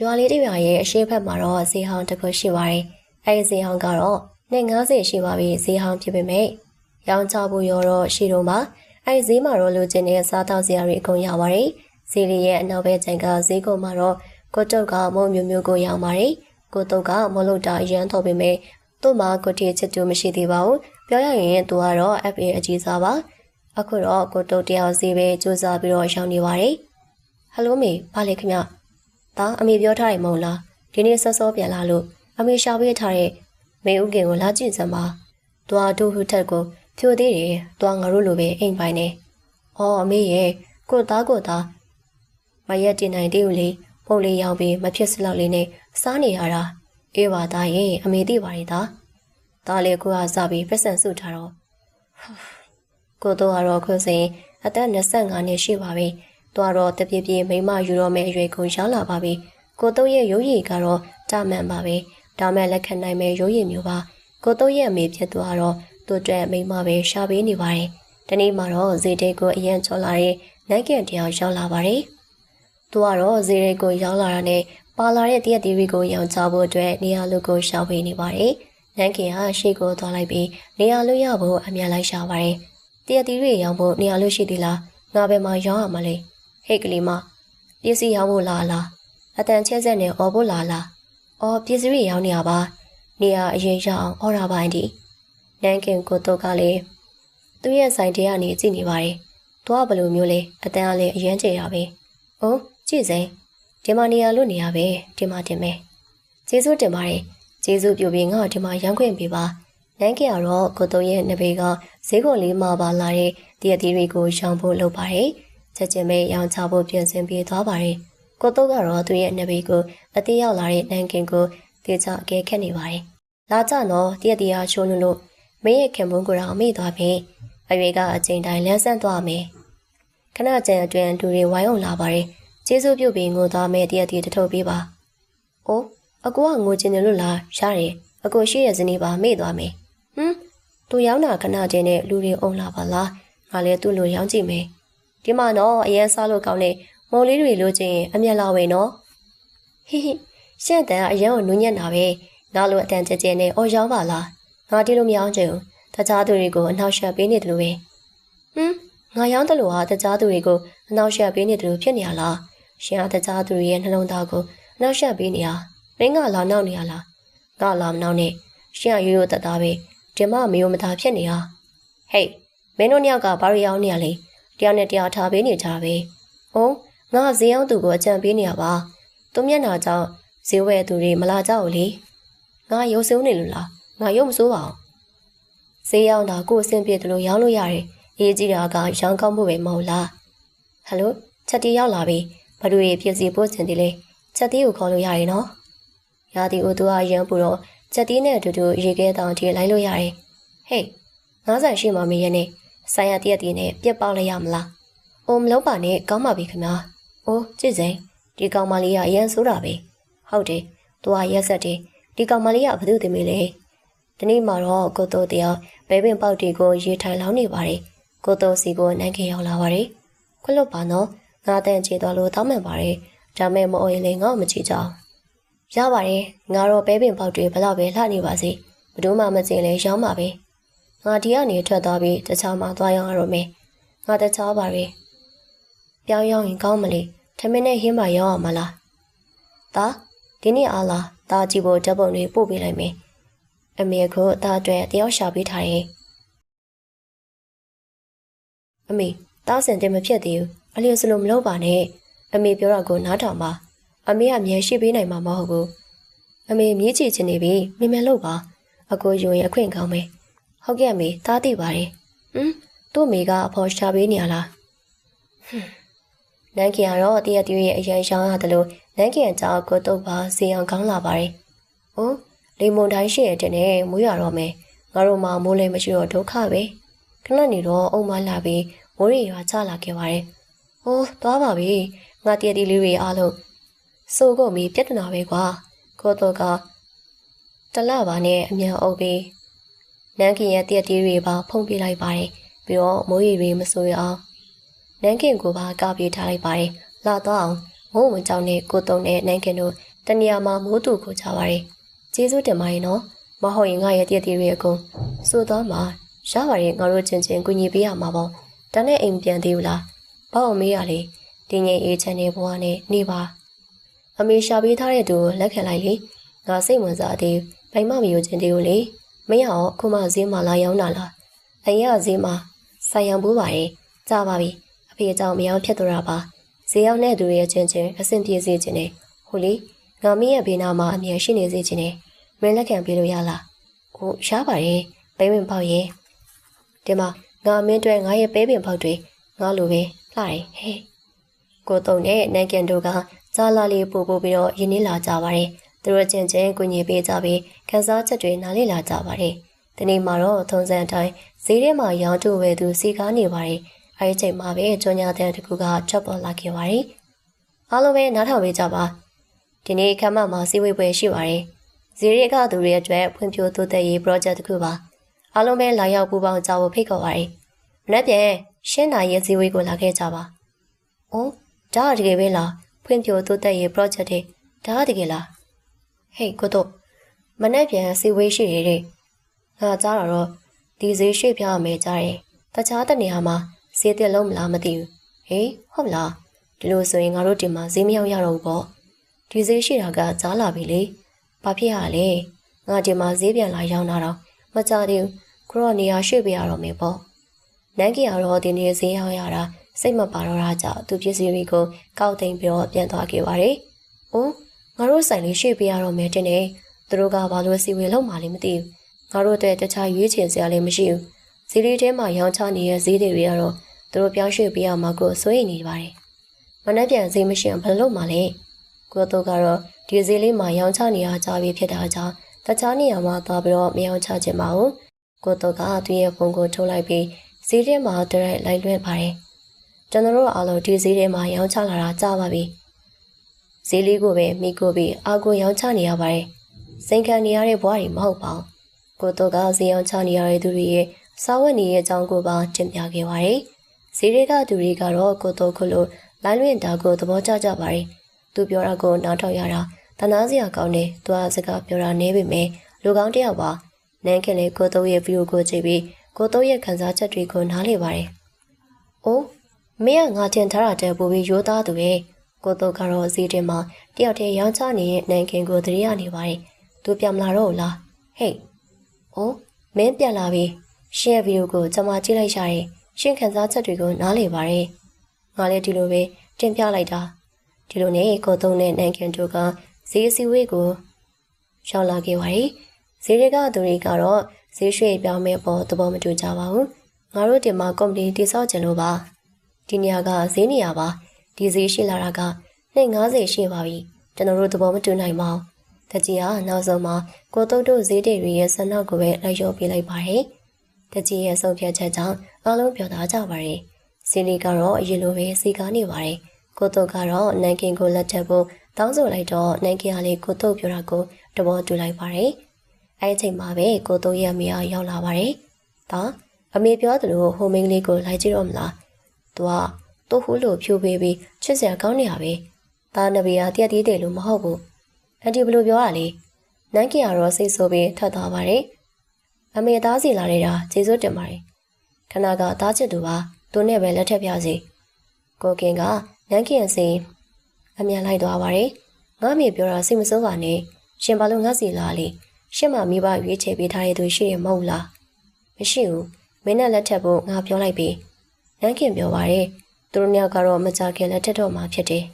ရွာလေးတစ်ရွာရဲ့အရှိတ်ဖက်မှာတော့ဈေးဟောင်းတစ်ခုရှိပါတယ်။အဲဒီဈေးဟောင်းကတော့နှစ်90ရှိပါပြီဈေးဟောင်းဖြစ်ပေမဲ့ရောင်းချဖို့ရောတော့ရှိတော့မှာအဲဒီဈေးမှာတော့လူချင်းတဲ့စားတောက်စရာတွေအကုန်ရပါတယ်။ဈေးလေးရဲ့အနောက်ဘက်ကျန်ကဈေးကုန်းမှာတော့ကိုတုတ်ကမုံမျိုးမျိုးကိုရောင်းပါတယ်။ကိုတုတ်ကမလို့တာအရန်ထုတ်ပေမဲ့သူ့မှာကိုတီချစ်တူမရှိသေးပါဘူး။ပြောရရင်သူကတော့ FA အကြီးစားပါ။အခုတော့ကိုတုတ်တယောက်ဈေးပဲစူးစမ်းပြီးတော့ရောင်းနေပါတယ်။ဟယ်လိုမေဘာလဲခင်ဗျ။ ဒါအမေပြောထားတယ်မဟုတ်လားဒီနေ့စောစောပြန်လာလို့အမေရှာပေးထားတဲ့မေဦးကင်ကိုလာကြည့်စမ်းပါ။တွားတို့ဟူထက်ကိုဖြိုသေးတယ်။တွားငါတို့လိုပဲအိမ်ပိုင်နေ။အော်အမေရဲ့ကိုသားကိုသားမရက်တင်နိုင်သေးဘူးလေ။ပုံလေးရောက်ပြီးမဖြစ်စလောက်လေးနဲ့စားနေရတာ။အေးပါသားရဲ့အမေသိပါရဲ့သား။သားလေးကိုကစပြီးပြက်ဆန်စုထားတော့ကိုတော့ကတော့ခုစဉ်အသက်25နှစ်ရှိပါပြီ။ တွားတော့တပြည့်ပြည့်မိမယူတော့မဲ့အရွယ်ကိုရောက်လာပါပြီ။ကိုတော့ရဲ့ရုပ်ရည်ကတော့တာမှန်ပါပဲ။ဒါမဲ့လက်ခံနိုင်မဲ့ရုပ်ရည်မျိုးပါ။ကိုတော့ရဲ့အမေဖြစ်သွားတော့သူ့အတွက်မိမပဲရှာပေးနေပါတယ်။ဒီနေ့မှတော့ဇေတိတ်ကိုအရင်ချော်လာတဲ့နိုင်ကင်တရားရောက်လာပါတယ်။သူကတော့ဇေတိတ်ကိုရောက်လာတာနဲ့ပါလာတဲ့တရက်တီဗီကိုရောင်းချဖို့အတွက်နေရာလူကိုရှာပေးနေပါတယ်။နိုင်ကင်ဟာရှေ့ကိုသွားလိုက်ပြီးနေရာလူရဖို့အမြန်လိုက်ရှာပါတယ်။တရက်တီဗီရောင်းဖို့နေရာလူရှိသေးလား။ငါဘယ်မှာရောင်းရမလဲ။ ဟဲ့ကလေးမပစ္စည်းရောင်းဖို့လာလား။အတန်ချဲဆက်နဲ့အော်ဖို့လာလား။အော်ပစ္စည်းတွေရောင်းနေရပါ။နေရာအရင်ရအောင်အော်ရာပိုင်းဒီ။နန်းကင်ကိုတော့ကလည်းသူ့ရဲ့ဆိုင်တဲကနေကြည့်နေပါတယ်။သူကဘယ်လိုမျိုးလဲအတန်ကလည်းအရန်ကျေတာပဲ။ဟုတ်ကြည့်စိဒီမှာနေရာလို့နေရပဲဒီမှာတင်မယ်။ကျေးဇူးတင်ပါတယ်။ကျေးဇူးပြုပြီးငါ့ဒီမှာရမ်းခွင့်ပေးပါ။နန်းကင်ကတော့ကိုတော့ရဲ့နဘေကဈေးကုန်လေးမှာပါလာတဲ့တရက်တီတွေကိုရောင်းဖို့လုပ်ပါတယ်။ ချက်ချင်းပဲရောင်းချဖို့ပြင်ဆင်ပေးသွားပါတယ်။ကိုတော့ကတော့သူ့ရဲ့နဘေကိုအသေးရောက်လာတဲ့နန်းကင်ကိုတေချာအကဲခတ်နေပါတယ်။လာကြတော့တရက်တီဟာချိုးလို့လို့မင်းရဲ့ခင်မုန်းကိုတော့မေ့သွားပြီ။အရွေကအချိန်တိုင်းလန်းဆန်းသွားမယ်။ခဏကျန်အတွင်းလူတွေဝိုင်းအောင်လာပါတယ်။ကျေးဇူးပြုပြီးငိုသားမဲ့တရက်တီတထုတ်ပေးပါ။အိုးအကူကငိုချင်တယ်လို့လားရတယ်။အကူရှိရဲ့ဇနီးပါမေ့သွားမယ်။ဟမ်သူရောက်တာခဏကျင်းနဲ့လူတွေအုံလာပါလား။ငါလည်းသူ့လိုရောင်းကြည့်မယ်။ ဒီမှာတော့အရင်စားလို့ကောင်းတဲ့မော်လေးတွေလိုချင်အမျက်လာဝယ်နော်။ဟိဟိရှင့်တန်ကအရင်ကနူးညံ့တာပဲ။ငါလိုအတန်ကြဲကြဲနဲ့အော်ရောင်းပါလား။ငါတီးလို့မရောင်းချင်ဘူး။တခြားသူတွေကိုအနှောက်ယှက်ပေးနေတယ်လို့ပဲ။ဟမ်ငါရောင်းတယ်လို့ဟာတခြားသူတွေကိုအနှောက်ယှက်ပေးနေတယ်လို့ဖြစ်နေရလား။ရှင်ကတခြားသူတွေရဲ့နှလုံးသားကိုအနှောက်ယှက်ပေးနေရ။မင်းကလာနောက်နေရလား။ငါလာမနောက်နဲ့ရှင်ကရိုးရိုးတသားပဲဒီမမယုံမသားဖြစ်နေတာ။ဟေးမင်းတို့နှစ်ယောက်ကဘာတွေရောင်းနေရလဲ။ တယောက်နဲ့တယောက်ထားပေးနေကြတာပဲ။ဟုတ်ငါဈေးအောင်သူကိုအကြံပေးနေရပါ။သူမျက်နှာကြောင့်ဈေးဝယ်သူတွေမလာကြဘူးလေ။ငါရုပ်ဆိုးနေလို့လား။ငါရုပ်မဆိုးပါဘူး။ဈေးရောက်တာကိုယ်အဆင်ပြေတယ်လို့ရောင်းလို့ရတယ်။အေးကြီးတာကရောင်းကောင်းဖို့ပဲမဟုတ်လား။ဟယ်လိုချက်တီရောက်လာပြီ။ဘာလို့ရပြည့်စီပို့ချင်တယ်လဲ။ချက်တီကိုခေါ်လို့ရတယ်နော်။ရာဒီအိုသူကရမ်းပူတော့ချက်တီနဲ့အတူတူရေခဲတောင်တီလိုက်လို့ရတယ်။ဟေးငါးဆိုင်ရှိမှမရနဲ့ ဆိုင်ရတရက်တည်းနဲ့ပြက်ပေါက်လိုက်ရမလား။အိုမလုံးပါနဲ့ကောင်းပါပြီခင်ဗျာ။အိုးကြည့်စိန်ဒီကောင်မလေးကအရန်ဆိုးတာပဲ။ဟုတ်တယ်။သူကရက်ဆက်တယ်။ဒီကောင်မလေးကဘသူတင်မေးလဲ။ဒီနေ့မှတော့ကိုတိုးတယောက်ဘဲပင်ပေါက်တီကိုရေထိုင်လောင်းနေပါတယ်။ကိုတိုးစီကိုနိုင်ခင်ရောက်လာပါတယ်။ခွလွတ်ပါနော်။ငါတန်ချေသွားလို့တောင်းမှန်ပါတယ်။ဒါမဲ့မအိုရင်လည်းငါ့ကိုမချီကြအောင်။ရပါတယ်။ငါတော့ဘဲပင်ပေါက်တွေဘလောက်ပဲလှနေပါစေ။ဘယ်တော့မှမစင်လဲရောင်းပါပဲ။ ငါဒီကနေထွက်သွားပြီးတခြားမှသွားရောင်းရတော့မယ်။ငါတခြားပါပဲ။ပြောင်းရောင်းရင်ကောင်းမလေး။ထမင်းနဲ့ဟင်းပါရောင်းအောင်မလား။ဒါဒီနေ့အားလားဒါကြည့်ဖို့ဓာတ်ပုံတွေပို့ပေးလိုက်မယ်။အမေကဒါအတွက်တယောက်ရှာပေးထားရင်အမေတားစင်တင်မဖြစ်သေးဘူး။အလျော်စလို့မလုပ်ပါနဲ့။အမေပြောတာကိုနားထောင်ပါ။အမေကမြန်ရှိပေးနိုင်မှာမဟုတ်ဘူး။အမေမြည်ချချင်နေပြီမြင်မြန်လုပ်ပါ။အကိုယူရင်အခွင့်ကောင်းမယ်။ ဟုတ်ကဲ့အမေတားသိပါတယ်။ဟမ်သူ့အမေကအဖေါ်ရှာပေးနေရလား။ဟွန်းနန်းကင်ကတော့တရက်တည်းရဲ့အရန်ရှောင်းရတယ်လို့နန်းကင်ကြောက်ကိုတော့ပါစီအောင်ကောင်းလာပါတယ်။အိုးလေမွန်တိုင်းရှိရတဲ့နဲ့မွေးရတော့မယ်။ငါတို့မှမိုးလည်းမရှိတော့ဒုက္ခပဲ။ခဏနေတော့အုံမလာပြီးမိုးရီရွာချလာခဲ့ပါတယ်။ဟိုးသွားပါပြီ။ငါတရက်တည်းလေးတွေအားလုံးစိုးကုန်ပြီးပြဿနာပဲကွာ။ကိုတော့ကတလပါနဲ့အမြန်အုပ်ပြီး နန်းကင်ရဲ့တရက်တည်းတွေပါဖုံးပြလိုက်ပါတယ်။ပြီးတော့မိုးရီတွေမစိုးရအောင်နန်းကင်ကိုပါကပြေးထားလိုက်ပါတယ်။လာတော့အောင်မိုးဝင်ကြောင်နဲ့ကိုတုံနဲ့နိုင်ခင်တို့တနေရာမှာမိုးတူခိုကြပါရဲ့ကျေးဇူးတင်ပါရဲ့နော်မဟုတ်ရင်ငါရဲ့တည့်တည့်ရဲ့အကုန်ဆိုတော့မှရပါရဲ့ငါတို့ချင်းချင်းကူညီပေးရမှာပေါ့ဒါနဲ့အိမ်ပြန်သေးဘူးလားဘာအောင်မေးရလေတင်းငယ်အေးချမ်းတဲ့ဘဝနဲ့နေပါအမေရှာပေးထားတဲ့သူကိုလက်ခံလိုက်လေငါစိတ်ဝင်စားသေးဘိုင်မမယိုချင်းတေကိုလေ မရအောင်ခုမှဈေးမှာလာရောက်တာလားအရင်ကဈေးမှာဆိုင်ရောင်ဘူးပါရဲ့ကြပါပြီအဖေအကြောင်းမယောင်းဖြစ်သွားတာပါဈေးရောက်တဲ့သူရဲ့ချင်းချင်းအဆင်ပြေစေခြင်းနဲ့ဟိုလေငါမင်းရဲ့ဘေးနားမှာအမြဲရှိနေစေခြင်းနဲ့မင်းလက်ခံပေးလို့ရလားဟုတ်ရပါတယ်ပဲဝင်ပေါက်ရဲ့ဒီမှာငါမင်းတွေငါရဲ့ပဲပင်ပေါက်တွေငါလိုပဲလှတယ်ဟဲ့ကိုတုံနဲ့နိုင်ကန်တို့ကကြားလာလေးပို့ပို့ပြီးတော့ယင်းနေလာကြပါတယ်သူတို့ချင်းချင်းကူညီပေးကြပြီး ခန်းစားချက်တွေနားလေလာကြပါတယ်ဒီနေ့မှာတော့ထုံးစံအတိုင်းဈေးထဲမှာရောင်းထုတ်ဝယ်သူစီကားနေပါတယ်အဲဒီချိန်မှာပဲကြောညာတဲ့တကူကချက်ပေါ်လာခဲ့ပါတယ်အားလုံးပဲနားထောင်ပေးကြပါဒီနေ့ခမ်းမမှာစီဝေးပွဲရှိပါတယ်ဈေးရဲကသူတွေအတွက်ဖွံ့ဖြိုးတိုးတက်ရေး project တစ်ခုပါအားလုံးပဲလာရောက်ပူးပေါင်းကြဖို့ဖိတ်ခေါ်ပါတယ်မနေ့ပြန်ရှင်းနာရဲ့ဈေးဝေးကိုလာခဲ့ကြပါ။အော်ဒါတကယ်ပဲလားဖွံ့ဖြိုးတိုးတက်ရေး project တွေဒါတကယ်လားဟေးကိုတော့ မနေ့ပြန်ဈေးဝေးရှိရတဲ့ငါကြားတော့ဒီဈေးရွှေ့ပြရမယ်ကြားတယ်တခြားတနေရာမှာဈေးတက်လုံးမလားမသိဘူးဟေးဟုတ်လားဒီလိုဆိုရင်ငါတို့ဒီမှာဈေးမရောက်ရတော့ဘူးပေါ့ဒီဈေးရှိတာကကြားလာပြီလေဘာဖြစ်ရလဲငါဒီမှာဈေးပြန်လာရောက်လာတော့မကြသေးဘူးခရော့နေရာရွှေ့ပြရတော့မယ်ပေါ့နန်းကြီးကတော့ဒီနေ့ဈေးရောက်ရတာစိတ်မပါတော့တာကြောင့်သူပစ္စည်းတွေကိုကောက်သိမ်းပြီးတော့ပြန်သွားခဲ့ပါတယ်။အိုးငါတို့ဆိုင်လေးရွှေ့ပြရတော့မယ်တဲ့နဲ့ သူတို့ကဘာလို့စီဝင်လောက်မှလည်းမသိဘူး။ငါတို့တဲ့တခြားရွေးချယ်စရာလည်းမရှိဘူး။ဈေးလေးထဲမှာရောင်းချနေတဲ့ဈေးတွေကတော့သူတို့ပြောင်းရွှေ့ပြရမှာကိုစိုးရိမ်နေပါတယ်။မနှက်ပြန်ဈေးမရှိအောင်ဘယ်လိုမှလဲ။ကိုတို့ကတော့ဒီဈေးလေးမှာရောင်းချနေရကြပြီဖြစ်တာကြောင့်တခြားနေရာမှာသွားပြီးတော့မရောင်းချခြင်းပါဘူး။ကိုတို့ကသူ့ရဲ့ဖုန်းကိုထုတ်လိုက်ပြီးဈေးထဲမှာတရိုက်လိုက်လွှင့်ပါတယ်။ကျွန်တော်တို့အားလုံးဒီဈေးထဲမှာရောင်းချလာတာကြားပါပြီ။ဈေးလေးကိုပဲမိကိုပြီးအာကိုရောင်းချနေရပါတယ်။ စိန်ခံနေရတဲ့ဘဝတွေမဟုတ်ပါဘူး။ကိုတို့ကဈေးရောင်းချနေရတဲ့သူတွေရဲ့စားဝတ်နေရဲ့အကြောင်းကိုပါတင်ပြခဲ့ပါတယ်။ဈေးတွေကသူတွေကတော့ကိုတို့ခုလိုလိုင်းလွင့်တာကိုသဘောကျကြပါတယ်။သူပြောတာကိုနားထောင်ရတာတနာစရာကောင်းတယ်။သူကစကားပြောတာနေပေမဲ့လူကောင်းတယောက်ပါ။နန်းခင်လေးကိုတို့ရဲ့ဗီဒီယိုကိုကြည့်ပြီးကိုတော့ရဲ့ခံစားချက်တွေကိုနားလည်ပါတယ်။အိုးမင်းကငါတင်ထားတာတဲ့ပူပြီးရိုးသားသူရဲ့ကိုတော့ကတော့ဈေးတင်မှာတယောက်တည်းရောင်းချနေတဲ့နိုင်ခင်ကိုတရိယာနေပါတယ်။ သူပြန်မလာတော့လား။ဟေး။အိုးမင်းပြန်လာပြီ။ရှင်းဗီဒီယိုကိုကျွန်မကြည့်လိုက်ရတယ်။ရှင်းခံစားချက်တွေကိုနားလည်ပါတယ်။ငါလည်းဒီလိုပဲတင်ပြလိုက်တာ။ဒီလိုနဲ့ကိုတော့နဲ့နိုင်ခင်တို့ကဈေးစည်းဝေးကိုရှောင်းလာခဲ့ပါတယ်။ဈေးတွေကသူတွေကတော့ဈေးရွှေ့ပြောင်းမဲ့ပေါ်သဘောမတူကြပါဘူးငါတို့ဒီမှာကုမ္ပဏီတည်ဆောက်ကြလို့ပါဒီနေရာကဈေးနေရာပါဒီဈေးရှိလာတာက250ရှိပါပြီကျွန်တော်တို့သဘောမတူနိုင်ပါဘူး တကြီးကနောက်ဆုံးမှာကိုတုတ်တို့ဈေးတွေရဲ့ဆန္ဒကိုပဲလိုက်ရောပေးလိုက်ပါတယ်တကြီးရဲ့ဆုံးဖြတ်ချက်ကြောင့်အားလုံးပြောသားကြပါတယ်စီလီကတော့အရင်လိုပဲစီကားနေပါတယ်ကိုတုတ်ကတော့နန်ကင်ကိုလက်ထပ်ဖို့တောင်းဆိုလိုက်တော့နန်ကင်ကလေးကိုတုတ်ပြောတာကိုတဘောတူလိုက်ပါတယ်အဲ့ဒီချိန်မှာပဲကိုတိုးရဲ့မိအားရောက်လာပါတယ်။ဒါအမေပြောသလိုဟိုမင်းကလေးကိုလိုက်ကြည့်တော့မလား။ तू ကတိုးဟူးလို့ဖြိုးပေးပြီးချစ်စရာကောင်းနေရပဲ။ဒါနဘီယာတရက်တည်းတယ်လို့မဟုတ်ဘူး။ အန်တီဘလို့ပြောရလဲ။နန်းကီကတော့စိတ်ဆိုးပြီးထွက်သွားပါတယ်။အမေသားစီလာနေတာကျေးဇူးတင်ပါတယ်။ခဏကသားချစ်သူပါသူနဲ့ပဲလက်ထပ်ပြစီ။ကိုကင်ကနန်းကီရဲ့စိန်အမြန်လိုက်သွားပါတယ်။ငါမေပြောတာစိတ်မဆိုးပါနဲ့။ရှင်ဘာလို့ငါစီလာလဲ။ရှင့်မမိဘရွေးချယ်ပေးထားတဲ့သူရှိရမဟုတ်လားမရှိဘူးမင်းနဲ့လက်ထပ်ဖို့ငါပြောလိုက်ပြီနန်းခင်ပြောပါရဲ့သူတို့နှစ်ယောက်ကတော့မကြခင်လက်ထက်တော့မှဖြစ်တယ်